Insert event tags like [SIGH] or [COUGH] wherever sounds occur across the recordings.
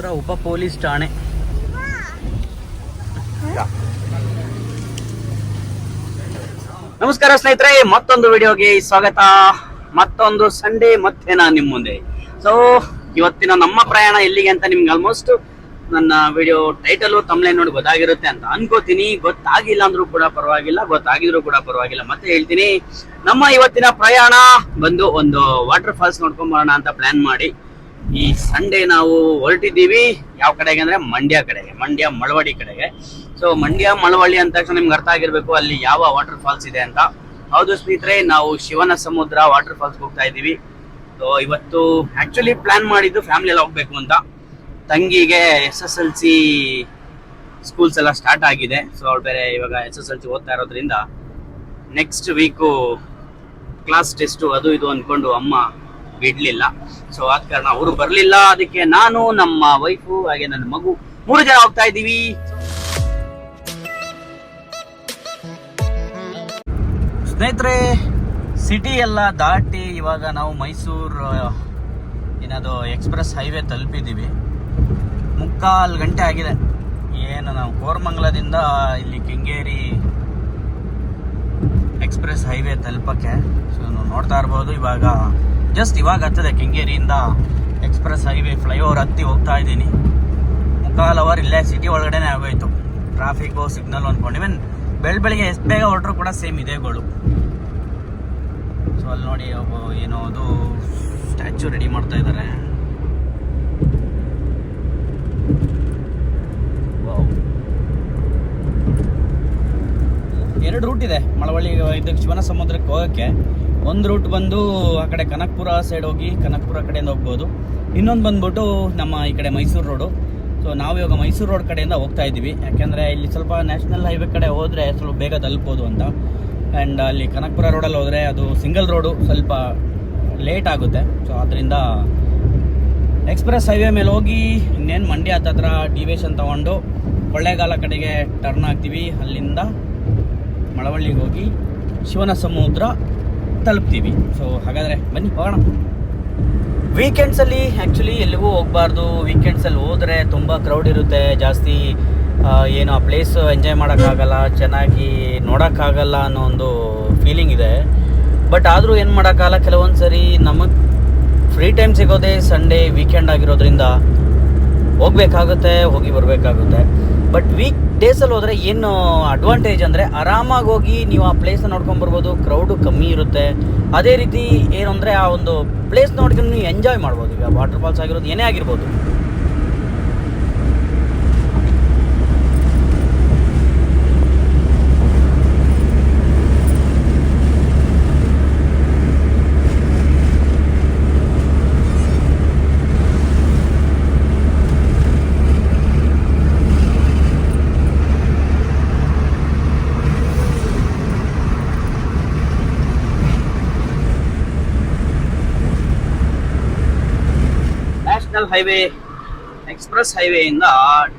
ಸಮುದ್ರ ಉಪ ಪೊಲೀಸ್ ಠಾಣೆ. ನಮಸ್ಕಾರ ಸ್ನೇಹಿತರೆ, ಮತ್ತೊಂದು ವಿಡಿಯೋಗೆ ಸ್ವಾಗತ. ಮತ್ತೊಂದು ಸಂಡೇ ಮತ್ತೆ ನಾನು ನಿಮ್ಮ ಮುಂದೆ. ಸೊ ಇವತ್ತಿನ ನಮ್ಮ ಪ್ರಯಾಣ ಎಲ್ಲಿಗೆ ಅಂತ ನಿಮ್ಗೆ ಆಲ್ಮೋಸ್ಟ್ ನನ್ನ ವಿಡಿಯೋ ಟೈಟಲ್ ತಮ್ಲೇ ನೋಡಿ ಗೊತ್ತಾಗಿರುತ್ತೆ ಅಂತ ಅನ್ಕೋತೀನಿ. ಗೊತ್ತಾಗಿಲ್ಲ ಅಂದ್ರೂ ಕೂಡ ಪರವಾಗಿಲ್ಲ, ಗೊತ್ತಾಗಿದ್ರು ಕೂಡ ಪರವಾಗಿಲ್ಲ. ಮತ್ತೆ ಹೇಳ್ತೀನಿ, ನಮ್ಮ ಇವತ್ತಿನ ಪ್ರಯಾಣ ಬಂದು ಒಂದು ವಾಟರ್ ಫಾಲ್ಸ್ ನೋಡ್ಕೊಂಡ್ ಬರೋಣ ಅಂತ ಪ್ಲಾನ್ ಮಾಡಿ. ಈ ಸಂಡೇ ನಾವು ಹೊರಟಿದ್ದೀವಿ. ಯಾವ ಕಡೆಗೆ ಅಂದ್ರೆ ಮಂಡ್ಯ ಕಡೆಗೆ, ಮಂಡ್ಯ ಮಳವಳ್ಳಿ ಕಡೆಗೆ. ಸೊ ಮಂಡ್ಯ ಮಳವಳ್ಳಿ ಅಂದ ತಕ್ಷಣ ನಿಮ್ಗೆ ಅರ್ಥ ಆಗಿರ್ಬೇಕು ಅಲ್ಲಿ ಯಾವ ವಾಟರ್ ಫಾಲ್ಸ್ ಇದೆ ಅಂತ. ಹೌದು ಸ್ನೇಹಿತರೆ, ನಾವು ಶಿವನ ಸಮುದ್ರ ವಾಟರ್ ಫಾಲ್ಸ್ ಹೋಗ್ತಾ ಇದ್ದೀವಿ. ಸೊ ಇವತ್ತು ಆಕ್ಚುಲಿ ಪ್ಲಾನ್ ಮಾಡಿದ್ದು ಫ್ಯಾಮಿಲಿ ಎಲ್ಲ ಹೋಗ್ಬೇಕು ಅಂತ. ತಂಗಿಗೆ S S L C schools ಎಲ್ಲ ಸ್ಟಾರ್ಟ್ ಆಗಿದೆ. ಸೊ ಅವ್ಳು ಬೇರೆ ಇವಾಗ ಎಸ್ ಎಸ್ ಎಲ್ ಸಿ ಓದ್ತಾ ಇರೋದ್ರಿಂದ ನೆಕ್ಸ್ಟ್ ವೀಕು ಕ್ಲಾಸ್ ಟೆಸ್ಟು ಅದು ಇದು ಅಂದ್ಕೊಂಡು ಅಮ್ಮ ಬಿಡ್ಲಿಲ್ಲ. ಸೊ ಆದ ಕಾರಣ ಅವರು ಬರ್ಲಿಲ್ಲ. ಅದಕ್ಕೆ ನಾನು, ನಮ್ಮ ವೈಫು ಹಾಗೆ ನನ್ನ ಮಗು ಮೂರು ಜನ ಹೋಗ್ತಾ ಇದ್ದೀವಿ. ಸ್ನೇಹಿತರೆ ಸಿಟಿ ಎಲ್ಲ ದಾಟಿ ಇವಾಗ ನಾವು ಮೈಸೂರು ಏನದು ಎಕ್ಸ್ಪ್ರೆಸ್ ಹೈವೇ ತಲುಪಿದ್ದೀವಿ. ಮುಕ್ಕಾಲು ಗಂಟೆ ಆಗಿದೆ. ಏನು ನಾವು ಕೋರಮಂಗಲದಿಂದ ಇಲ್ಲಿ ಕೆಂಗೇರಿ ಎಕ್ಸ್ಪ್ರೆಸ್ ಹೈವೇ ತಲುಪಕ್ಕೆ. ಸೊ ನೋಡ್ತಾ ಇರ್ಬೋದು. ಇವಾಗ ಜಸ್ಟ್ ಇವಾಗ ಹತ್ತದೆ, ಕೆಂಗೇರಿಯಿಂದ ಎಕ್ಸ್ಪ್ರೆಸ್ ಹೈವೇ ಫ್ಲೈಓವರ್ ಹತ್ತಿ ಹೋಗ್ತಾ ಇದ್ದೀನಿ. ಮುಕ್ಕಾಲ್ ಅವರ್ ಇಲ್ಲೇ ಸಿಟಿ ಒಳಗಡೆ ಆಗೋಯ್ತು. ಟ್ರಾಫಿಕ್ಕು ಸಿಗ್ನಲ್ ಅಂದ್ಕೊಂಡು ಇವನ್ ಬೆಳ್ ಬೆಳಿಗ್ಗೆ ಎಷ್ಟು ಬೇಗ ಹೊರಟ್ರು ಕೂಡ ಸೇಮ್ ಇದೇ ಗೋಳು. ಸೊ ಅಲ್ಲಿ ನೋಡಿ ಒಬ್ಬ ಏನೋ ಅದು ಸ್ಟ್ಯಾಚು ರೆಡಿ ಮಾಡ್ತಾ ಇದ್ದಾರೆ ಎರಡು ರೂಟ್ ಇದೆ ಮಳವಳ್ಳಿ ಇದಕ್ಕೆ ಶಿವನ ಸಮುದ್ರಕ್ಕೆ ಹೋಗೋಕ್ಕೆ. ಒಂದು ರೂಟ್ ಬಂದು ಆ ಕಡೆ ಕನಕಪುರ ಸೈಡ್ ಹೋಗಿ ಕನಕಪುರ ಕಡೆಯಿಂದ ಹೋಗ್ಬೋದು. ಇನ್ನೊಂದು ಬಂದ್ಬಿಟ್ಟು ನಮ್ಮ ಈ ಕಡೆ ಮೈಸೂರು ರೋಡು ಸೊ ನಾವು ಇವಾಗ ಮೈಸೂರು ರೋಡ್ ಕಡೆಯಿಂದ ಹೋಗ್ತಾ ಇದ್ದೀವಿ. ಯಾಕೆಂದರೆ ಇಲ್ಲಿ ಸ್ವಲ್ಪ ನ್ಯಾಷನಲ್ ಹೈವೇ ಕಡೆ ಹೋದರೆ ಸ್ವಲ್ಪ ಬೇಗ ತಲುಪ್ಬೋದು ಅಂತ. ಆ್ಯಂಡ್ ಅಲ್ಲಿ ಕನಕಪುರ ರೋಡಲ್ಲಿ ಹೋದರೆ ಅದು ಸಿಂಗಲ್ ರೋಡು ಸ್ವಲ್ಪ ಲೇಟ್ ಆಗುತ್ತೆ. ಸೊ ಅದರಿಂದ ಎಕ್ಸ್ಪ್ರೆಸ್ ಹೈವೇ ಮೇಲೆ ಹೋಗಿ ಇನ್ನೇನು ಮಂಡ್ಯ ಹತ್ತತ್ರ ಡಿವೇಶನ್ ತಗೊಂಡು ಕೊಳ್ಳೇಗಾಲ ಕಡೆಗೆ ಟರ್ನ್ ಆಗ್ತೀವಿ. ಅಲ್ಲಿಂದ ಮಳವಳ್ಳಿಗೆ ಹೋಗಿ ಶಿವನ ಸಮುದ್ರ ತಲುಪ್ತೀವಿ. ಸೊ ಹಾಗಾದರೆ ಬನ್ನಿ, ಹೋಗೋಣ. ವೀಕೆಂಡ್ಸಲ್ಲಿ ಆ್ಯಕ್ಚುಲಿ ಎಲ್ಲಿಗೂ ಹೋಗಬಾರ್ದು. ವೀಕೆಂಡ್ಸಲ್ಲಿ ಹೋದರೆ ತುಂಬ ಕ್ರೌಡ್ ಇರುತ್ತೆ. ಜಾಸ್ತಿ ಏನು ಆ ಪ್ಲೇಸ್ ಎಂಜಾಯ್ ಮಾಡೋಕ್ಕಾಗಲ್ಲ, ಚೆನ್ನಾಗಿ ನೋಡೋಕ್ಕಾಗಲ್ಲ ಅನ್ನೋ ಒಂದು ಫೀಲಿಂಗ್ ಇದೆ. ಬಟ್ ಆದರೂ ಏನು ಮಾಡೋಕ್ಕಾಗಲ್ಲ ಕೆಲವೊಂದು ಸರಿ ನಮಗೆ ಫ್ರೀ ಟೈಮ್ ಸಿಗೋದೇ ಸಂಡೇ ವೀಕೆಂಡ್ ಆಗಿರೋದ್ರಿಂದ ಹೋಗಬೇಕಾಗುತ್ತೆ, ಹೋಗಿ ಬರಬೇಕಾಗುತ್ತೆ. ಬಟ್ ವೀಕ್ ಡೇಸಲ್ಲಿ ಹೋದರೆ ಏನು ಅಡ್ವಾಂಟೇಜ್ ಅಂದರೆ ಆರಾಮಾಗಿ ಹೋಗಿ ನೀವು ಆ ಪ್ಲೇಸ್ನ ನೋಡ್ಕೊಂಡು ಬರ್ಬೋದು ಕ್ರೌಡು ಕಮ್ಮಿ ಇರುತ್ತೆ. ಅದೇ ರೀತಿ ಏನು ಅಂದರೆ ಆ ಒಂದು ಪ್ಲೇಸ್ ನೋಡ್ಕೊಂಡು ನೀವು ಎಂಜಾಯ್ ಮಾಡ್ಬೋದು. ಈಗ ವಾಟರ್ ಫಾಲ್ಸ್ ಆಗಿರೋದು ಏನೇ ಆಗಿರ್ಬೋದು. ನ್ಯಾಷನಲ್ ಹೈವೇ ಎಕ್ಸ್ಪ್ರೆಸ್ ಹೈವೇಯಿಂದ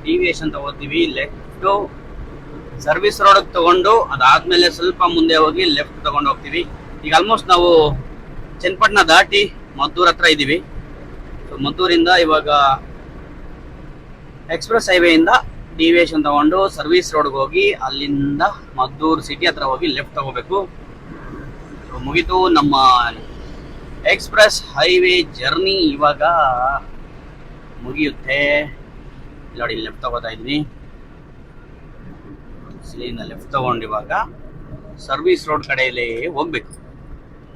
ಡಿವಿಯೇಷನ್ ತಗೋತೀವಿ. ಲೆಫ್ಟು ಸರ್ವಿಸ್ ರೋಡ್ ತಗೊಂಡು ಅದಾದಮೇಲೆ ಸ್ವಲ್ಪ ಮುಂದೆ ಹೋಗಿ ಲೆಫ್ಟ್ ತಗೊಂಡು ಹೋಗ್ತೀವಿ. ಈಗ ಆಲ್ಮೋಸ್ಟ್ ನಾವು ಚನ್ನಪಟ್ಟಣ ದಾಟಿ ಮದ್ದೂರ್ ಹತ್ರ ಇದ್ದೀವಿ. ಸೊ ಮದ್ದೂರಿಂದ ಇವಾಗ ಎಕ್ಸ್ಪ್ರೆಸ್ ಹೈವೇಯಿಂದ ಡಿವಿಯೇಷನ್ ತಗೊಂಡು ಸರ್ವಿಸ್ ರೋಡ್ಗೆ ಹೋಗಿ ಅಲ್ಲಿಂದ ಮದ್ದೂರ್ ಸಿಟಿ ಹತ್ರ ಹೋಗಿ ಲೆಫ್ಟ್ ತಗೋಬೇಕು. ಮುಗೀತು ನಮ್ಮ ಎಕ್ಸ್ಪ್ರೆಸ್ ಹೈವೇ ಜರ್ನಿ ಇವಾಗ ಮುಗಿಯುತ್ತೆ. ನೋಡಿ ಲೆಫ್ಟ್ ತಗೋತಾ ಇದ್ವಿ ಇಲ್ಲಿಂದ ಲೆಫ್ಟ್ ತಗೊಂಡು ಇವಾಗ ಸರ್ವಿಸ್ ರೋಡ್ ಕಡೆಯಲ್ಲಿ ಹೋಗ್ಬೇಕು.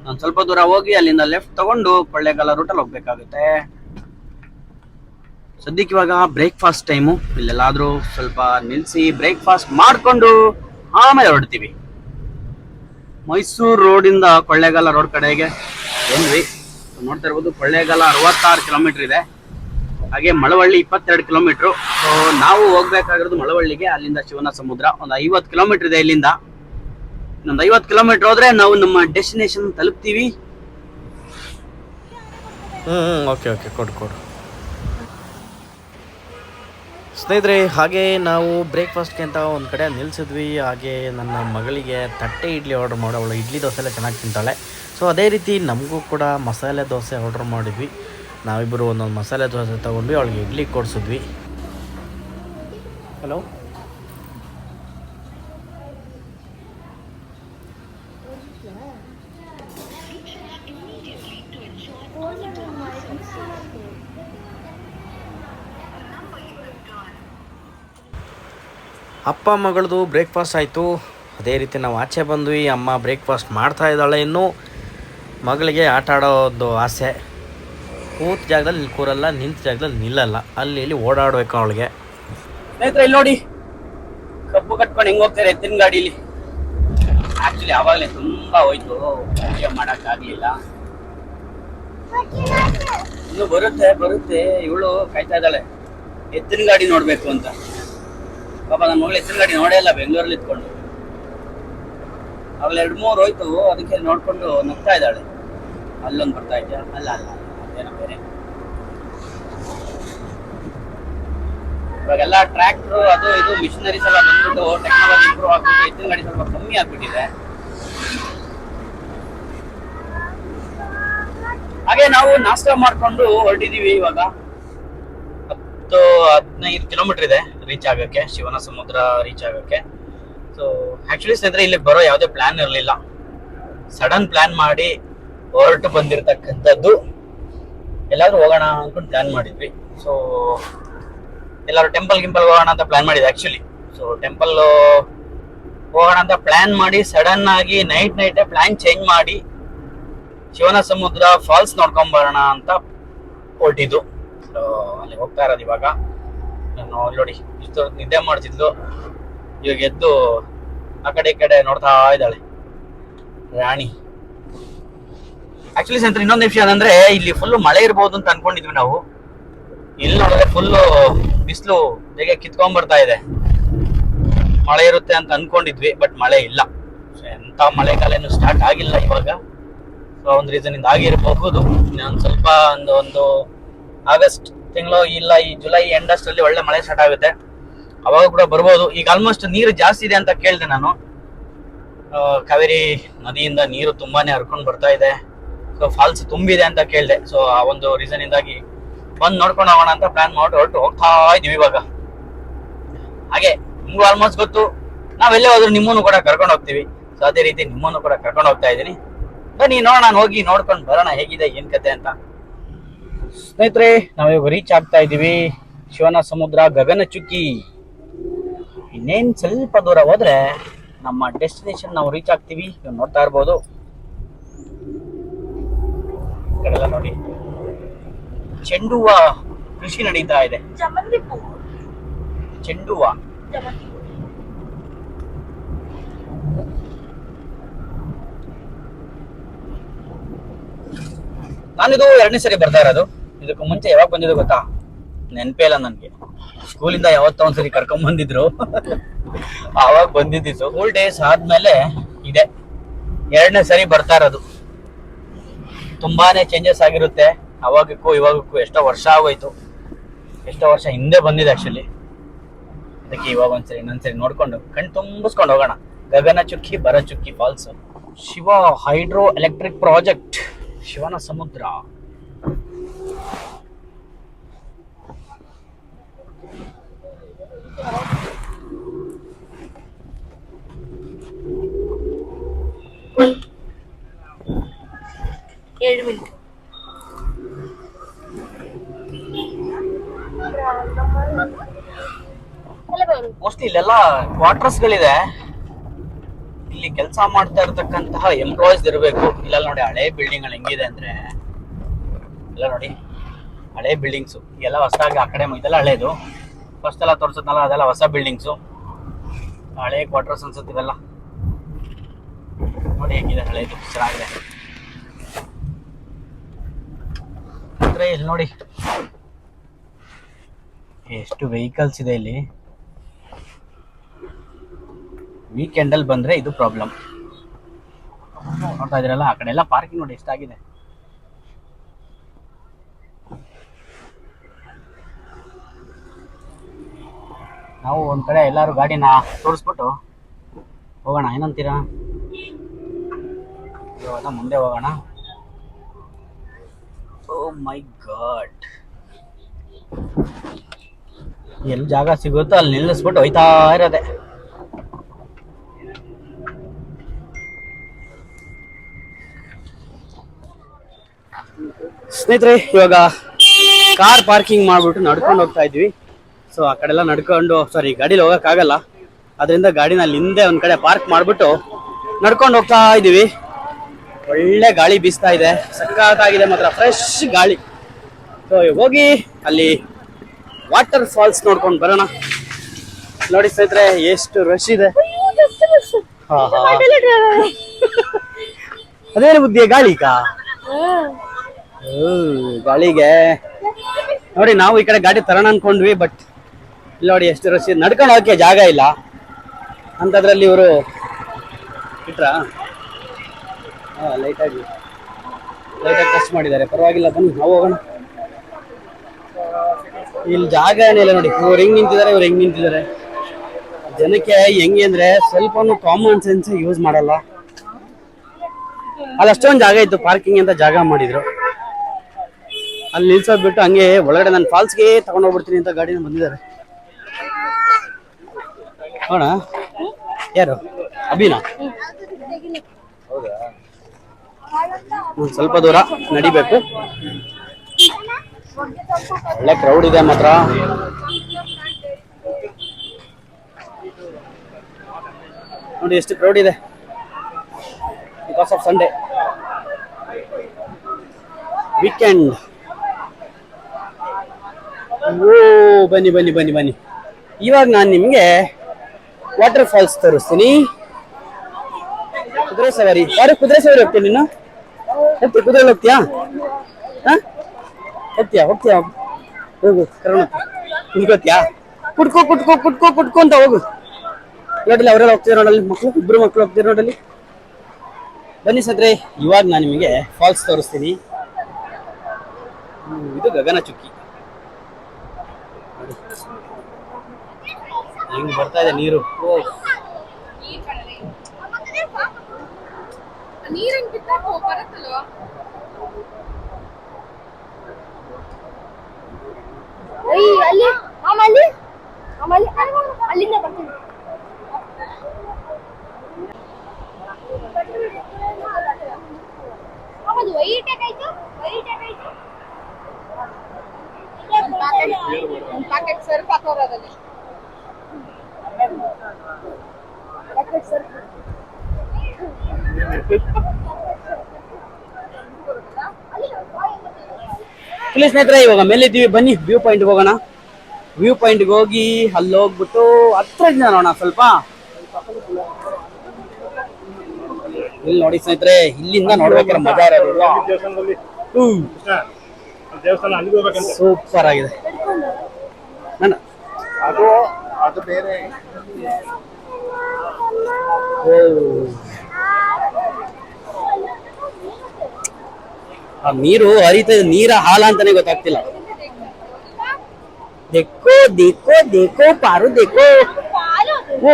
ನಾನು ಸ್ವಲ್ಪ ದೂರ ಹೋಗಿ ಅಲ್ಲಿಂದ ಲೆಫ್ಟ್ ತಗೊಂಡು ಕೊಳ್ಳೇಗಾಲ ರೂಟಲ್ಲಿ ಹೋಗ್ಬೇಕಾಗುತ್ತೆ. ಸದ್ಯಕ್ಕೆ ಇವಾಗ ಬ್ರೇಕ್ಫಾಸ್ಟ್ ಟೈಮು ಇಲ್ಲೆಲ್ಲಾದ್ರೂ ಸ್ವಲ್ಪ ನಿಲ್ಲಿಸಿ ಬ್ರೇಕ್ಫಾಸ್ಟ್ ಮಾಡಿಕೊಂಡು ಆಮೇಲೆ ಹೊರಡ್ತೀವಿ. ಮೈಸೂರು ರೋಡಿಂದ ಕೊಳ್ಳೇಗಾಲ ರೋಡ್ ಕಡೆಗೆ. ಬಂದ್ವಿ ನೋಡ್ತಾ ಇರ್ಬೋದು ಕೊಳ್ಳೇಗಾಲ ಅರವತ್ತಾರು ಕಿಲೋಮೀಟರ್ ಇದೆ. ಹಾಗೆ ಮಳವಳ್ಳಿ ಇಪ್ಪತ್ತೆರಡು ಕಿಲೋಮೀಟ್ರು. ಸೊ ನಾವು ಹೋಗ್ಬೇಕಾಗಿರೋದು ಮಳವಳ್ಳಿಗೆ, ಅಲ್ಲಿಂದ ಶಿವನ ಸಮುದ್ರ. ಒಂದು ಐವತ್ತು ಕಿಲೋಮೀಟರ್ ಇದೆ ಇಲ್ಲಿಂದ. ಒಂದು ಐವತ್ತು ಕಿಲೋಮೀಟರ್ ಹೋದ್ರೆ ನಾವು ನಮ್ಮ ಡೆಸ್ಟಿನೇಷನ್ ತಲುಪ್ತೀವಿ. ಹ್ಞೂ ಓಕೆ ಓಕೆ ಕೊಡು ಕೊಡು. ಸ್ನೇಹಿತರೆ, ಹಾಗೆ ನಾವು ಬ್ರೇಕ್ಫಾಸ್ಟ್ಗೆ ಅಂತ ಒಂದು ಕಡೆ ನಿಲ್ಲಿಸಿದ್ವಿ ಹಾಗೆ ನನ್ನ ಮಗಳಿಗೆ ತಟ್ಟೆ ಇಡ್ಲಿ ಆರ್ಡರ್ ಮಾಡಿ ಅವಳು ಇಡ್ಲಿ ದೋಸೆ ಎಲ್ಲ ಚೆನ್ನಾಗಿ ತಿಂತಾಳೆ. ಸೊ ಅದೇ ರೀತಿ ನಮಗೂ ಕೂಡ ಮಸಾಲೆ ದೋಸೆ ಆರ್ಡರ್ ಮಾಡಿದ್ವಿ. ನಾವಿಬ್ಬರು ಒಂದೊಂದು ಮಸಾಲೆ ದೋಸೆ ತೊಗೊಂಡ್ವಿ ಅವಳಿಗೆ ಇಡ್ಲಿ ಕೊಡಿಸಿದ್ವಿ. ಹಲೋ? ಅಪ್ಪ ಮಗಳದು ಬ್ರೇಕ್ಫಾಸ್ಟ್ ಆಯಿತು. ಅದೇ ರೀತಿ ನಾವು ಆಚೆ ಬಂದ್ವಿ. ಅಮ್ಮ ಬ್ರೇಕ್ಫಾಸ್ಟ್ ಮಾಡ್ತಾ ಇದ್ದಾಳೆ ಇನ್ನು. ಮಗಳಿಗೆ ಆಟ ಆಡೋದು ಆಸೆ. ಕೂತ ಜಾಗದಲ್ಲಿ ಕೂರಲ್ಲ, ನಿಂತ ಜಾಗದಲ್ಲಿ ನಿಲ್ಲಲ್ಲ. ಅಲ್ಲಿ ಇಲ್ಲಿ ಓಡಾಡ್ಬೇಕು ಅವಳಿಗೆ. ಸ್ನೇಹಿತರೆ, ಇಲ್ಲಿ ನೋಡಿ. ಕಬ್ಬು ಕಟ್ಕೊಂಡು ಹೆಂಗ್ ಹೋಗ್ತಾರೆ ಎತ್ತಿನ ಗಾಡಿಲಿ. ಆಕ್ಚುಲಿ ಅವಾಗಲೇ ತುಂಬಾ ಹೋಯ್ತು. ವಿಡಿಯೋ ಮಾಡಕ್ ಆಗ್ಲಿಲ್ಲ. ಇನ್ನು ಬರುತ್ತೆ ಬರುತ್ತೆ. ಇವಳು ಕಾಯ್ತಾ ಇದ್ದಾಳೆ. ಎತ್ತಿನ ಗಾಡಿ ನೋಡ್ಬೇಕು ಅಂತ. ಪಾಪ ನನ್ನ ಮಗಳು ಎತ್ತಿನ ಗಾಡಿ ನೋಡೇ ಇಲ್ಲ, ಬೆಂಗಳೂರಲ್ಲಿ ಇತ್ಕೊಂಡು ಅವಳು ಎರಡು ಮೂರು ಹೋಯ್ತು, ಅದಕ್ಕೆ ನೋಡ್ಕೊಂಡು ನಗ್ತಾ ಇದ್ದಾಳೆ. ಅಲ್ಲೊಂದು ಬರ್ತಾ ಇದ್ಯಾ? ಅಲ್ಲ ಅಲ್ಲ. ಬೇರೆ ಇವಾಗೆಲ್ಲ ಟ್ರ್ಯಾಕ್ಟರ್ ಅದು ಇದು ಮಿಷಿನರೀಸ್ ಎಲ್ಲ ಬಂದ್ಬಿಟ್ಟು ಟೆಕ್ನಾಲಜಿ ಇಂಪ್ರೂವ್ ಆಗ್ಬಿಟ್ಟು ಎತ್ತಿನ ಗಾಡಿ ಸ್ವಲ್ಪ ಕಮ್ಮಿ ಆಗ್ಬಿಟ್ಟಿದೆ. ಹಾಗೆ ನಾವು ನಾಷ್ಟ ಮಾಡ್ಕೊಂಡು ಹೊರಟಿದೀವಿ ಇವಾಗ. ಹತ್ತು ಹದಿನೈದು ಕಿಲೋಮೀಟರ್ ಇದೆ ರೀಚ್ ಆಗಕ್ಕೆ, ಶಿವನ ಸಮುದ್ರ ರೀಚ್ ಆಗಕ್ಕೆ. ಸೊ ಆಕ್ಚುಲಿ ಸ್ನೇಹಿತರೆ ಇಲ್ಲಿ ಬರೋ ಯಾವುದೇ ಪ್ಲಾನ್ ಇರಲಿಲ್ಲ. ಸಡನ್ ಪ್ಲಾನ್ ಮಾಡಿ ಹೊರಟು ಬಂದಿರತಕ್ಕಂಥದ್ದು ಎಲ್ಲಾದ್ರೂ ಹೋಗೋಣ ಅಂದ್ಕೊಂಡು ಪ್ಲಾನ್ ಮಾಡಿದ್ವಿ. ಸೊ ಎಲ್ಲರೂ ಟೆಂಪಲ್ ಗಿಂಪಲ್ ಹೋಗೋಣ ಅಂತ ಪ್ಲಾನ್ ಮಾಡಿದ್ವಿ ಆ್ಯಕ್ಚುಲಿ ಸೊ ಟೆಂಪಲ್ ಹೋಗೋಣ ಅಂತ ಪ್ಲಾನ್ ಮಾಡಿ ಸಡನ್ ಆಗಿ ನೈಟ್ ನೈಟೇ ಪ್ಲಾನ್ ಚೇಂಜ್ ಮಾಡಿ, ಶಿವನ ಸಮುದ್ರ ಫಾಲ್ಸ್ ನೋಡ್ಕೊಂಡ್ ಬರೋಣ ಅಂತ ಹೊರಟಿದ್ದು. ಸೊ ಅಲ್ಲಿ ಹೋಗ್ತಾ ಇರೋದು ಇವಾಗ. ನಾನು ನೋಡಿ, ಇಷ್ಟು ನಿದ್ದೆ ಮಾಡ್ತಿದ್ಲು ಇವಾಗ ಎದ್ದು ಆ ಕಡೆ ಈ ಕಡೆ ನೋಡ್ತಾ ಇದ್ದಾಳೆ. ರಾಣಿ. ಆಕ್ಚುಲಿ ಸಂತ್ರ ಇನ್ನೊಂದು ವಿಷಯ ಅಂದ್ರೆ ಇಲ್ಲಿ ಫುಲ್ ಮಳೆ ಇರಬಹುದು ಅಂತ ಅನ್ಕೊಂಡಿದ್ವಿ ನಾವು. ಇಲ್ಲಿ ನೋಡಿದ್ರೆ ಫುಲ್ ಬಿಸಿಲು ಹೇಗೆ ಕಿತ್ಕೊಂಡ್ ಬರ್ತಾ ಇದೆ. ಮಳೆ ಇರುತ್ತೆ ಅಂತ ಅನ್ಕೊಂಡಿದ್ವಿ ಬಟ್ ಮಳೆ ಇಲ್ಲ. So, ಎಂತ ಮಳೆಗಾಲನು ಸ್ಟಾರ್ಟ್ ಆಗಿಲ್ಲ ಇವಾಗ. ಸೊ ಒಂದು ರೀಸನ್ ಇಂದ ಆಗಿರಬಹುದು ಇನ್ನೊಂದ್ ಸ್ವಲ್ಪ ಒಂದು ಒಂದು ಆಗಸ್ಟ್ ತಿಂಗಳು ಇಲ್ಲ ಈ ಜುಲೈ ಎಂಡ್ ಅಷ್ಟರಲ್ಲಿ ಒಳ್ಳೆ ಮಳೆ ಸ್ಟಾರ್ಟ್ ಆಗುತ್ತೆ. ಅವಾಗ ಕೂಡ ಬರ್ಬೋದು. ಈಗ ಆಲ್ಮೋಸ್ಟ್ ನೀರು ಜಾಸ್ತಿ ಇದೆ ಅಂತ ಕೇಳಿದೆ ನಾನು. ಕಾವೇರಿ ನದಿಯಿಂದ ನೀರು ತುಂಬಾನೇ ಹರ್ಕೊಂಡು ಬರ್ತಾ ಇದೆ. ಸೊ ಫಾಲ್ಸ್ ತುಂಬಿದೆ ಅಂತ ಕೇಳಿದೆ. ಸೊ ಆ ಒಂದು ರೀಸನ್ ಇಂದಾಗಿ ಬಂದು ನೋಡ್ಕೊಂಡು ಹೋಗೋಣ ಅಂತ ಪ್ಲಾನ್ ಮಾಡಿ ಹೊರಟು ಹೋಗ್ತಾ ಇದೀವಿ ಇವಾಗ. ಹಾಗೆ ನಿಮ್ಗೂ ಆಲ್ಮೋಸ್ಟ್ ಗೊತ್ತು. ನಾವೆಲ್ಲೇ ಹೋದ್ರು ನಿಮ್ಮನ್ನು ಕೂಡ ಕರ್ಕೊಂಡು ಹೋಗ್ತೀವಿ. ಸೊ ಅದೇ ರೀತಿ ನಿಮ್ಮನ್ನು ಕೂಡ ಕರ್ಕೊಂಡು ಹೋಗ್ತಾ ಇದ್ದೀನಿ. ಬನ್ನಿ, ನೋಡೋಣ, ಹೋಗಿ ನೋಡ್ಕೊಂಡು ಬರೋಣ ಹೇಗಿದೆ, ಏನ್ ಕತೆ ಅಂತ. ಸ್ನೇಹಿತರೆ, ನಾವಿವಾಗ ರೀಚ್ ಆಗ್ತಾ ಇದೀವಿ ಶಿವನ ಸಮುದ್ರ ಗಗನ ಚುಕ್ಕಿ ಇನ್ನೇನ್ ಸ್ವಲ್ಪ ದೂರ ಹೋದ್ರೆ ನಮ್ಮ ಡೆಸ್ಟಿನೇಷನ್ ನಾವು ರೀಚ್ ಆಗ್ತೀವಿ. ನೋಡ್ತಾ ಇರ್ಬೋದು. ಈ ನೋಡಿ. ಚೆಂಡು ಹೂವ ಕೃಷಿ ನಡೀತಾ ಇದೆ. ಚೆಂಡು ಹೂವ ನಾನಿದು ಎರಡನೇ ಸರಿ ಬರ್ತಾ ಇರೋದು. ಇದಕ್ಕೂ ಮುಂಚೆ ಯಾವಾಗ ಬಂದಿದ್ದು ಗೊತ್ತಾ? ನೆನಪೇ ಇಲ್ಲ ನನ್ಗೆ. ಸ್ಕೂಲಿಂದ ಯಾವತ್ತೋ ಒಂದ್ಸರಿ ಕರ್ಕೊಂಡ್ ಬಂದಿದ್ರು. ಆವಾಗ ಬಂದಿದ್ದು. ಸ್ಕೂಲ್ ಡೇಸ್ ಆದ್ಮೇಲೆ ಇದೆ. ಎರಡನೇ ಸರಿ ಬರ್ತಾ ಇರೋದು. ತುಂಬಾನೇ ಚೇಂಜಸ್ ಆಗಿರುತ್ತೆ. ಅವಾಗಕ್ಕೂ ಇವಾಗಕ್ಕೂ ಎಷ್ಟೋ ವರ್ಷ ಆಗೋಯ್ತು. ಎಷ್ಟೋ ವರ್ಷ ಹಿಂದೆ ಬಂದಿದೆ ಆಕ್ಚುಲಿ ಅದಕ್ಕೆ ಇವಾಗ ಒಂದ್ಸರಿ, ಇನ್ನೊಂದ್ಸರಿ ನೋಡ್ಕೊಂಡು ಕಣ್ ತುಂಬಿಸ್ಕೊಂಡು ಹೋಗೋಣ. Gagana Chukki Bara Chukki falls Shiva hydro electric project. Shivana Samudra. ಏಳು ಅಲ್ಲ ಬರು ಮೋಸ್ಟ್ಲಿ ಇಲ್ಲೆಲ್ಲ ಕ್ವಾರ್ಟರ್ಸ್ ಗಳಿದೆ. ಇಲ್ಲಿ ಕೆಲಸ ಮಾಡ್ತಾ ಇರತಕ್ಕಂತಹ ಎಂಪ್ಲಾಯೀಸ್ ಇರಬೇಕು. ಇಲ್ಲ ನೋಡಿ ಹಳೆ ಬಿಲ್ಡಿಂಗ್ ಹೆಂಗಿದೆ ಅಂದ್ರೆ. ಎಲ್ಲ ನೋಡಿ, ಹಳೆ ಬಿಲ್ಡಿಂಗ್ಸ್ ಎಲ್ಲ ಹೊಸದಾಗಿ ಆ ಕಡೆ ಇದೆಲ್ಲ ಹಳೇದು. ಫಸ್ಟ್ ಎಲ್ಲ ತೋರಿಸದ್ನಲ್ಲ, ಅದೆಲ್ಲ ಹೊಸ ಬಿಲ್ಡಿಂಗ್ಸು ಹಳೆ ಕ್ವಾರ್ಟರ್ಸ್ ಅನ್ಸುತ್ತೆ ಇವೆಲ್ಲ. ನೋಡಿ ಹೆಂಗಿದೆ ಹಳೇದು, ಚೆನ್ನಾಗಿದೆ. ಇಲ್ಲಿ ನೋಡಿ. ಎಷ್ಟು ವೆಹಿಕಲ್ಸ್ ಇದೆ ಇಲ್ಲಿ. ವೀಕೆಂಡ್ ಅಲ್ಲಿ ಬಂದ್ರೆ ಇದು ಪ್ರಾಬ್ಲಮ್ ನೋಡ್ತಾ ಇದ್ರಲ್ಲ, ಆ ಕಡೆ ಎಲ್ಲ ಪಾರ್ಕಿಂಗ್ ನೋಡಿ ಎಷ್ಟಾಗಿದೆ ನಾವು ಒಂದ್ ಕಡೆ ಎಲ್ಲಾರು ಗಾಡಿನ ತೋರಿಸ್ಬಿಟ್ಟು ಹೋಗೋಣ. ಏನಂತೀರಾ? ಇವಾಗ ಮುಂದೆ ಹೋಗೋಣ. ಓ ಮೈ ಗಾಡ್ ಎಲ್ಲಿ ಜಾಗ ಸಿಗುತ್ತೋ ಅಲ್ಲಿ ನಿಲ್ಲಿಸ್ಬಿಟ್ಟು ಹೋಯ್ತಾ ಇರೋದೆ. ಸ್ನೇಹಿತರೆ, ಇವಾಗ ಕಾರ್ ಪಾರ್ಕಿಂಗ್ ಮಾಡ್ಬಿಟ್ಟು ನಡ್ಕೊಂಡು ಹೋಗ್ತಾ ಇದ್ವಿ. ಸೊ ಆ ಕಡೆ ಎಲ್ಲ ನಡ್ಕೊಂಡು ಸಾರಿ ಗಾಡಿಲಿ ಹೋಗಕ್ಕಾಗಲ್ಲ. ಅದರಿಂದ ಗಾಡಿನ ಅಲ್ಲಿ ಹಿಂದೆ ಒಂದ್ ಕಡೆ ಪಾರ್ಕ್ ಮಾಡ್ಬಿಟ್ಟು ನಡ್ಕೊಂಡು ಹೋಗ್ತಾ ಇದೀವಿ ಒಳ್ಳೆ ಗಾಳಿ ಬೀಸ್ತಾ ಇದೆ. ಸಕ್ಕತ್ತಾಗಿದೆ ಮಾತ್ರ ಫ್ರೆಶ್ ಗಾಳಿ. ಸೊ ಹೋಗಿ ಅಲ್ಲಿ ವಾಟರ್ ಫಾಲ್ಸ್ ನೋಡ್ಕೊಂಡು ಬರೋಣ. ನೋಡಿ ಸ್ನೇಹಿತರೆ ಎಷ್ಟು ರಶ್ ಇದೆ. ಅದೇನು ಬುದ್ಧಿ ಗಾಳಿಕಾ ಓ, ಗಾಳಿಗೆ. ನೋಡಿ ನಾವು ಈ ಕಡೆ ಗಾಡಿ ತರೋಣ ಅನ್ಕೊಂಡ್ವಿ ಬಟ್ ನೋಡಿ ಎಷ್ಟು ರಶ್ ನಡ್ಕೊಂಡು ಹೋಗಕ್ಕೆ ಜಾಗ ಇಲ್ಲ. ಅಂತದ್ರಲ್ಲಿ ಇವರು ಇಟ್ರಾ. ಹಾ ಲೈಟಾಗಿ ಲೈಟಾಗಿ ಟಚ್ ಮಾಡಿದ್ದಾರೆ. ಪರವಾಗಿಲ್ಲ, ಬನ್ನಿ, ನಾವು ಹೋಗೋಣ. ಇಲ್ಲಿ ಜಾಗ ಏನಿಲ್ಲ ನೋಡಿ, ಇವ್ರು ಹೆಂಗ್ ನಿಂತಿದ್ದಾರೆ, ಇವ್ರು ಹೆಂಗ್ ನಿಂತಿದ್ದಾರೆ. ಜನಕ್ಕೆ ಹೆಂಗೆ ಅಂದ್ರೆ ಸ್ವಲ್ಪ ಕಾಮನ್ ಸೆನ್ಸ್ ಯೂಸ್ ಮಾಡಲ್ಲ. ಅಲ್ಲಿ ಅಷ್ಟೊಂದು ಜಾಗ ಇತ್ತು ಪಾರ್ಕಿಂಗ್ ಅಂತ ಜಾಗ ಮಾಡಿದ್ರು. ಅಲ್ಲಿ ನಿಲ್ಸೋದ್ ಬಿಟ್ಟು ಹಂಗೆ ಒಳಗಡೆ ನಾನು ಫಾಲ್ಸ್ಗೆ ತಗೊಂಡೋಗ್ಬಿಡ್ತೀನಿ ಅಂತ ಗಾಡಿನ ಬಂದಿದ್ದಾರೆ. ನೋಡ ಯಾರು? ಅಭಿನಾ ಸ್ವಲ್ಪ ದೂರ ನಡಿಬೇಕು. ಒಳ್ಳೆ ಕ್ರೌಡ್ ಇದೆ ಮಾತ್ರ. ನೋಡಿ ಎಷ್ಟು ಕ್ರೌಡ್ ಇದೆ. ಬಿಕಾಸ್ ಆಫ್ ಸಂಡೇ ವೀಕೆಂಡ್ ಓ, ಬನ್ನಿ ಬನ್ನಿ ಬನ್ನಿ ಬನ್ನಿ. ಇವಾಗ ನಾನು ನಿಮಗೆ ವಾಟರ್ ಫಾಲ್ಸ್ ತೋರಿಸ್ತೀನಿ. ಕುದುರೆ ಸವಾರಿ. ಯಾರು ಕುದುರೆ ಸವಾರಿ ಹೋಗ್ತೀನಿ ನೀನು? ಹೋಗ್ತೀಯ ಕುದುರೆ ಹೋಗ್ತೀಯಾ? ಹಾ? ಹೋಗ್ತೀಯಾ? ಹೋಗು ಕರೋಣ ನಿಂತ್ಕೋತೀಯಾ ಕುಟ್ಕೋ ಕುಟ್ಕೋ ಕುಟ್ಕೋ ಕುಟ್ಕೋ ಅಂತ ಹೋಗು. ನೋಡಲಿ ಅವರೆಲ್ಲ ಹೋಗ್ತಿದ್ರು ನೋಡಲ್ಲಿ ಮಕ್ಕಳು ಇಬ್ರು ಮಕ್ಕಳು ಹೋಗ್ತಿದ್ರು ನೋಡಲ್ಲಿ ಬನ್ನಿ ಸದ್ರೆ ಇವಾಗ ನಾನು ನಿಮಗೆ ಫಾಲ್ಸ್ ತೋರಿಸ್ತೀನಿ. ಇದು ಗಗನ ಚುಕ್ಕಿ. ಹೆಂಗ್ ಬರ್ತಾ ಇದೆ ನೀರು. ನೀರಿನ ಕಿತ್ತ ಬರುತ್ತಲ್ವಾ? ಅಲ್ಲಿ ಆಮೇಲೆ ಅಲ್ಲಿ ಅಲ್ಲಿಂದ ಬರ್ತೀನಿ. ಅದು ವೈಟ್ ವೈಟ್ ಒಂದು ಪ್ಯಾಕೆಟ್ ಸರ್ಫ್ ಹಾಕೋರೋದಲ್ಲಿ ಪ್ಯಾಕೆಟ್ ಸರ್ಫ್ ಇಲ್ಲಿ ಸ್ನೇಹಿತರೆ ಇವಾಗ ಮೇಲಿದ್ದೀವಿ. ಬನ್ನಿ ವ್ಯೂ ಪಾಯಿಂಟ್ಗೆ ಹೋಗೋಣ. ವ್ಯೂ ಪಾಯಿಂಟ್ಗೆ ಹೋಗಿ ಅಲ್ಲಿ ಹೋಗ್ಬಿಟ್ಟು ಹತ್ರದಿಂದ ನೋಡೋಣ ಸ್ವಲ್ಪ. ಇಲ್ಲಿ ನೋಡಿ ಸ್ನೇಹಿತರೆ ಇಲ್ಲಿಂದ ನೋಡ್ಬೇಕಾದ್ರೆ ಮಜಾ ಸೂಪರ್ ಆಗಿದೆ. ನನ್ನ ಅದು ಅದು ಬೇರೆ. ಓ. ಆ ನೀರು ಹರಿತ ನೀರ ಹಾಲ ಅಂತಾನೆ ಗೊತ್ತಾಗ್ತಿಲ್ಲ. ದೇಕೋ ದೇಕೋ ದೇಕೋ, ಪಾರು, ದೇಕೋ. ಓ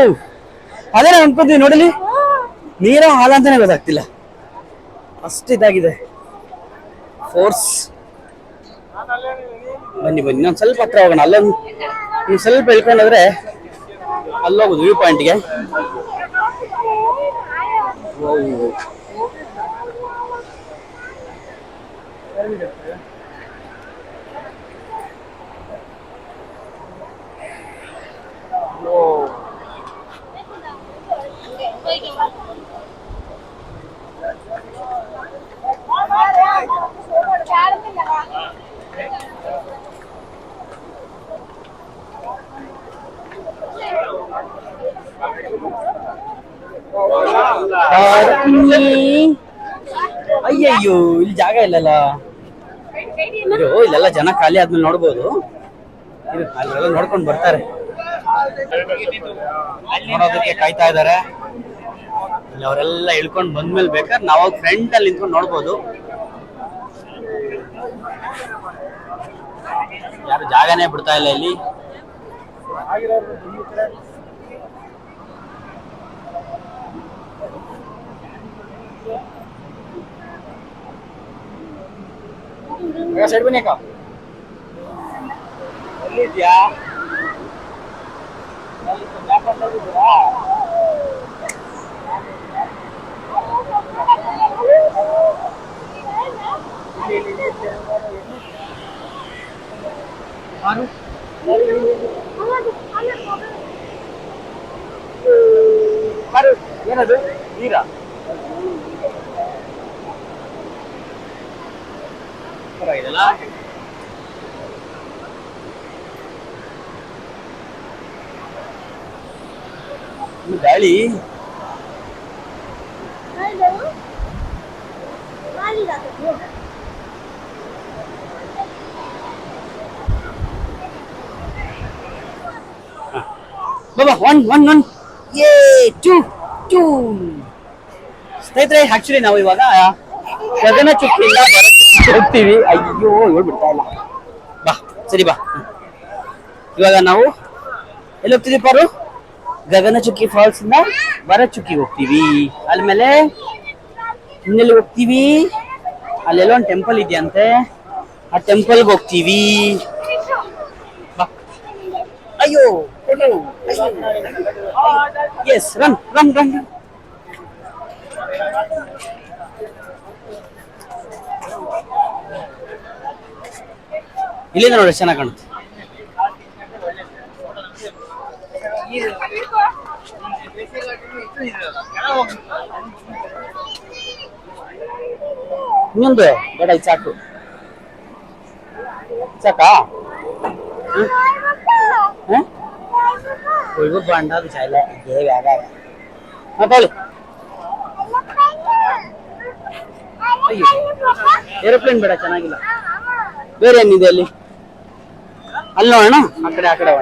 ಅದೇ ಅನ್ಕೋತೀವಿ ನೋಡಲಿ? ನೀರ ಹಾಲ ಅಂತಾನೆ ಗೊತ್ತಾಗ್ತಿಲ್ಲ. ಅಷ್ಟು ಇದಾಗಿದೆ. ಫೋರ್ಸ್ ಬನ್ನಿ ಬನ್ನಿ ನಾನು ಸ್ವಲ್ಪ ಹತ್ರ ಹೋಗೋಣ. ಅಲ್ಲೊಂದು ನೀವು ಸ್ವಲ್ಪ ಇಳ್ಕೊಂಡೋದ್ರೆ ಅಲ್ಲೋಗೋದು ವ್ಯೂ ಪಾಯಿಂಟ್ಗೆ ಅಯ್ಯಯ್ಯೋ, ಇಲ್ಲಿ ಜಾಗ ಇಲ್ಲಲ್ಲ. ಅಯ್ಯೋ ಇಲ್ಲೆಲ್ಲ ಜನ ಖಾಲಿ ಆದ್ಮೇಲೆ ನೋಡ್ಬೋದು. ಅಲ್ಲೆಲ್ಲ ನೋಡ್ಕೊಂಡು ಬರ್ತಾರೆ. ನೋಡೋದಕ್ಕೆ ಕಾಯ್ತಾ ಇದಾರೆ ಇಲ್ಲಿ ಅವರೆಲ್ಲ ಇಳ್ಕೊಂಡು ಬಂದ್ಮೇಲೆ ಬೇಕಾದ್ರೆ ನಾವು ಫ್ರೆಂಡ್ ಅಲ್ಲಿ ನಿಂತ್ಕೊಂಡು ನೋಡ್ಬೋದು. ಯಾರು ಜಾಗನೇ ಬಿಡ್ತಾ ಇಲ್ಲ ಇಲ್ಲಿ. ಸೈಡ್ ಬನ್ನಿ ಅಕ್ಕ ಎಲ್ಲಿದ್ಯಾ ಏನದು ನೀರಾ ಪರವಾಗಿದೆಲ್ಲ ಇನ್ನು ಗಾಳಿ ಬಾಬಾ ಒನ್ ಒನ್ ಒನ್ ಏ ಟೂ ಟೂ ಸ್ನೇಹಿತರೆ ಆಕ್ಚುಲಿ ನಾವು ಇವಾಗ ಗಗನ ಚುಕ್ಕಿಯಿಂದ ಇಲ್ಲ ಚುಕ್ಕಿಗೆ ಹೋಗ್ತೀವಿ. ಅಯ್ಯೋ ಹೇಳ್ಬಿಡ್ತಾ ಇಲ್ಲ. ಬಾ, ಸರಿ ಬಾ. ಇವಾಗ ನಾವು ಎಲ್ಲಿ ಹೋಗ್ತೀವಿ ಪಾರು? ಗಗನಚುಕ್ಕಿ ಫಾಲ್ಸ್ ಇಂದ ಭರತ್ ಚುಕ್ಕಿಗೆ ಹೋಗ್ತೀವಿ. ಅಲ್ಮೇಲೆ ಇನ್ನೆಲ್ಲಿ ಹೋಗ್ತೀವಿ? ಅಲ್ಲೆಲ್ಲೋ ಒಂದು ಟೆಂಪಲ್ ಇದೆಯಂತೆ. ಆ ಟೆಂಪಲ್ಗೆ ಹೋಗ್ತೀವಿ. ಅಯ್ಯೋ ಎಸ್ ರನ್ ರನ್ ರನ್ ಇಲ್ಲಿಂದ ನೋಡಿ ಚೆನ್ನಾಗಿ ಕಾಣುತ್ತೆ. ಇನ್ನೊಂದು ಬೇಡ, ಇದು ಸಾಕು. ಸಾಕಾ? ഒഴിവ് വേണ്ട വിശാല ഇതേ വേറെ അപ്പോൾ ಏರೋಪ್ಲೇನ್ ಬೇಡ, ಚೆನ್ನಾಗಿಲ್ಲ. ಬೇರೆ ಏನಿದೆ ಅಲ್ಲಿ? ಅಲ್ಲಿ ಅಣ್ಣ ಆ ಕಡೆ ಆ ಕಡೆ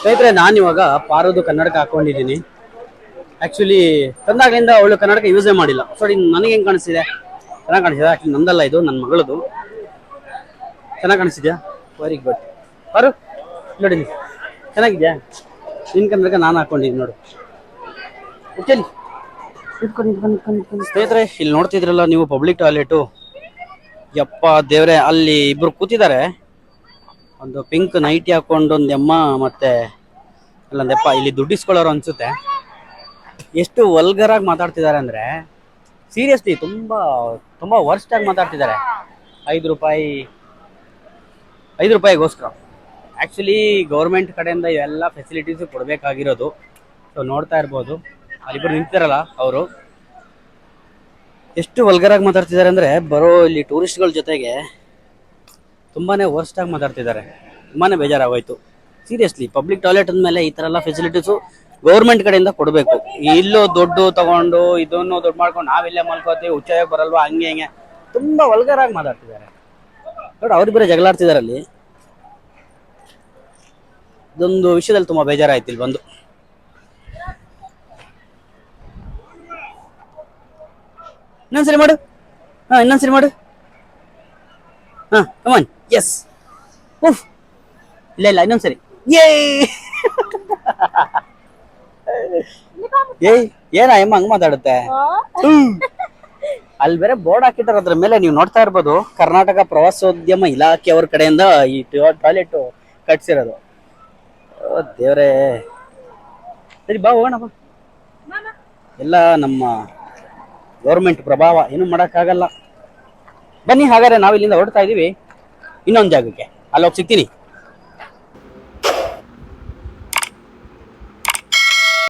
ಸ್ನೇಹಿತರೆ ನಾನು ಇವಾಗ ಪಾರೋದು ಕನ್ನಡಕ ಹಾಕೊಂಡಿದ್ದೀನಿ. ಆ್ಯಕ್ಚುಲಿ ತಂದಾಗಲಿಂದ ಅವಳು ಕನ್ನಡಕ ಯೂಸೇ ಮಾಡಿಲ್ಲ. ಸೊ ನನಗೆ ಹೆಂಗೆ ಕಾಣಿಸ್ತಿದೆ? ಚೆನ್ನಾಗಿ ಕಾಣಿಸ್ತಿದೆ. ಆ್ಯಕ್ಚುಲಿ ನಂದಲ್ಲ ಇದು ನನ್ನ ಮಗಳದು. ಚೆನ್ನಾಗಿ ಕಾಣಿಸಿದ್ಯಾ ವೆರಿ ಗುಡ್ ಬರು ನೋಡಿ. ಚೆನ್ನಾಗಿದ್ಯಾ? ನಿನ್ನ ಕನ್ನಡಕ ನಾನು ಹಾಕೊಂಡಿದ್ದೀನಿ ನೋಡು. ಓಕೆಲಿ ನಿಂತ್ಕೊಂಡು ನಿಂತ್ಕೊಂಡು ನಿಂತ್ಕೊಂಡು ನಿಂತ್ಕೊಂಡು ಸ್ನೇಹಿತರೆ, ಇಲ್ಲಿ ನೋಡ್ತಿದ್ರಲ್ಲ ನೀವು ಪಬ್ಲಿಕ್ ಟಾಯ್ಲೆಟು ಯಪ್ಪ ದೇವ್ರೆ, ಅಲ್ಲಿ ಇಬ್ರು ಕೂತಿದ್ದಾರೆ. ಒಂದು ಪಿಂಕ್ ನೈಟಿ ಹಾಕೊಂಡು ಒಂದು ಎಮ್ಮ ಮತ್ತೆ ಅಲ್ಲೊಂದೆಪ್ಪ ಇಲ್ಲಿ ದುಡ್ಡಿಸ್ಕೊಳ್ಳೋರು ಅನ್ಸುತ್ತೆ. ಎಷ್ಟು ವಲ್ಗರಾಗಿ ಮಾತಾಡ್ತಿದ್ದಾರೆ ಅಂದ್ರೆ ಸೀರಿಯಸ್ಲಿ ತುಂಬಾ ತುಂಬಾ ವರ್ಸ್ಟ್ ಆಗಿ ಮಾತಾಡ್ತಿದ್ದಾರೆ. ಐದು ರೂಪಾಯಿ, ಐದು ರೂಪಾಯಿಗೋಸ್ಕರ. ಆ್ಯಕ್ಚುಲಿ ಗೌರ್ಮೆಂಟ್ ಕಡೆಯಿಂದ ಇವೆಲ್ಲ ಫೆಸಿಲಿಟೀಸು ಕೊಡಬೇಕಾಗಿರೋದು. ಸೊ ನೋಡ್ತಾ ಇರ್ಬೋದು. ಅಲ್ಲಿಬ್ಬರು ನಿಂತಿರಲ್ಲ ಅವರು. ಎಷ್ಟು ವಲ್ಗರಾಗಿ ಮಾತಾಡ್ತಿದ್ದಾರೆ ಅಂದರೆ ಬರೋ ಇಲ್ಲಿ ಟೂರಿಸ್ಟ್ಗಳ ಜೊತೆಗೆ ತುಂಬಾನೇ ವರ್ಸ್ಟ್ ಆಗಿ ಮಾತಾಡ್ತಿದ್ದಾರೆ. ತುಂಬಾನೇ ಬೇಜಾರಾಗೋಯ್ತು. ಸೀರಿಯಸ್ಲಿ ಪಬ್ಲಿಕ್ ಟಾಯ್ಲೆಟ್ ಅಂದಮೇಲೆ ಈ ಥರ ಎಲ್ಲ ಫೆಸಿಲಿಟೀಸು ಗೌರ್ಮೆಂಟ್ ಕಡೆಯಿಂದ ಕೊಡಬೇಕು. ಇಲ್ಲೂ ದುಡ್ಡು ತಗೊಂಡು ಇದನ್ನು ದುಡ್ಡು ಮಾಡ್ಕೊಂಡು ನಾವಿಲ್ಲೇ ಮಲ್ಕೋತೀವಿ ಉಚ್ಚಾಯಕ್ಕೆ ಬರಲ್ವಾ, ಹಂಗೆ ಹಂಗೆ. ತುಂಬ ವಲ್ಗರಾಗಿ ಮಾತಾಡ್ತಿದ್ದಾರೆ. ನೋಡಿ ಅವ್ರು ಬೇರೆ ಜಗಳಾಡ್ತಿದ್ದಾರೆ ಅಲ್ಲಿ ಇದೊಂದು ವಿಷಯದಲ್ಲಿ ತುಂಬಾ ಬೇಜಾರಾಯ್ತು ಇಲ್ಲಿ ಬಂದು. ಇನ್ನೊಂದ್ಸರಿ ಮಾಡು. ಹಾ ಇನ್ನೊಂದ್ಸರಿ ಮಾಡು. ಹಾ ಕಮಾನ್ ಎಸ್ ಉಫ್ ಇಲ್ಲ ಇಲ್ಲ ಇನ್ನೊಂದ್ಸರಿ. ಏ [LAUGHS] ಏಯ್ ಏನ ಎಮ್ಮ ಹಂಗ್ ಮಾತಾಡುತ್ತೆ. [LAUGHS] ಅಲ್ಲಿ ಬೇರೆ ಬೋರ್ಡ್ ಹಾಕಿದ್ದಾರೆ ಅದ್ರ ಮೇಲೆ ನೀವು ನೋಡ್ತಾ ಇರ್ಬೋದು ಕರ್ನಾಟಕ ಪ್ರವಾಸೋದ್ಯಮ ಇಲಾಖೆ ಅವ್ರ ಕಡೆಯಿಂದ ಈ ಟಾಯ್ಲೆಟ್ ಕಟ್ಸಿರೋದು. ದೇವ್ರೇ. ಸರಿ ಬಾ ಹೋಗೋಣ ಬಾ. ಎಲ್ಲ ನಮ್ಮ ಗೌರ್ಮೆಂಟ್ ಪ್ರಭಾವ ಏನು ಮಾಡೋಕ್ಕಾಗಲ್ಲ. ಬನ್ನಿ ಹಾಗಾದ್ರೆ ನಾವು ಇಲ್ಲಿಂದ ಹೊರಡ್ತಾ ಇದೀವಿ. ಇನ್ನೊಂದು ಜಾಗಕ್ಕೆ. ಅಲ್ಲಿ ಹೋಗಿ ಸಿಗ್ತೀನಿ.